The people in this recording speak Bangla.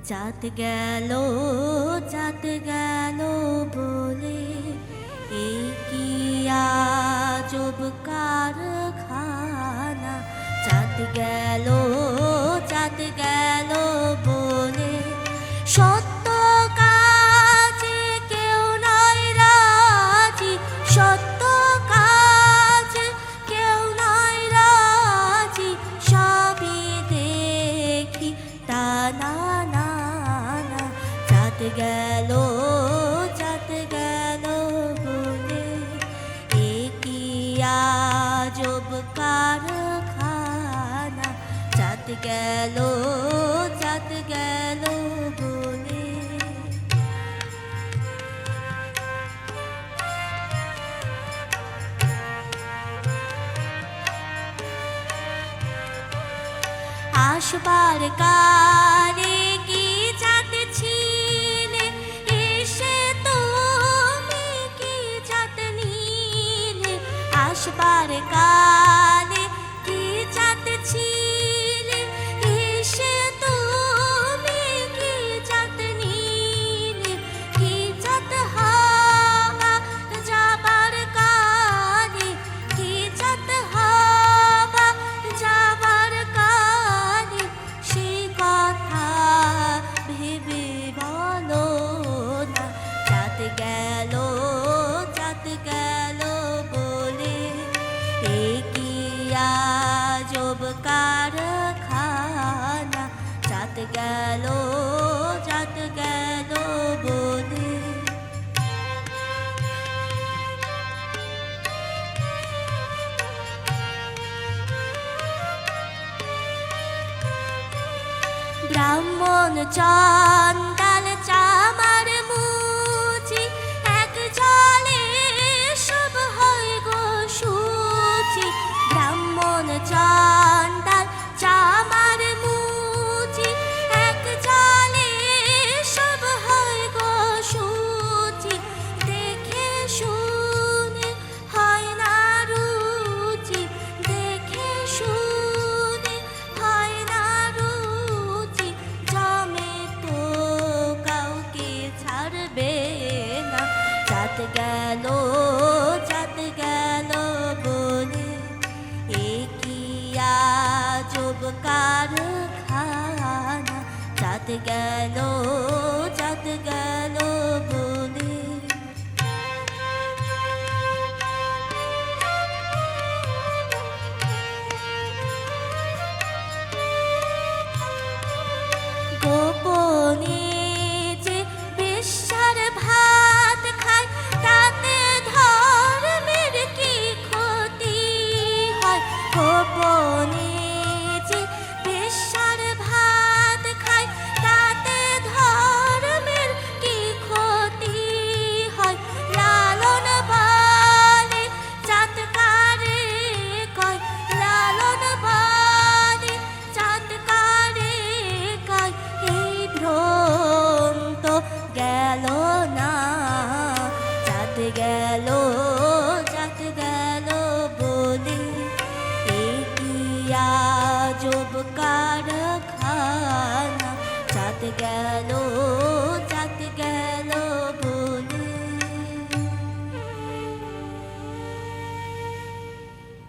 জাত গেল জাত গেল বলে, এ কি আজব কারখানা? জাত গেল জাত গেল বলে, সত্য কাজে কেউ নাই রাজি, সত্য কাজ কেউ নাই রাজি, সবই দেখি তা না গেল চাঁদ গেল বলে। একই আজব কারখানা? চাঁদ গেল চাঁদ গেল বলে। আসবার কাজ আকাশ পার কা গেল চাঁদ গেল বনে। ব্রাহ্মণ চা গেল চাঁদ গেল কারখানা চাঁদ গেল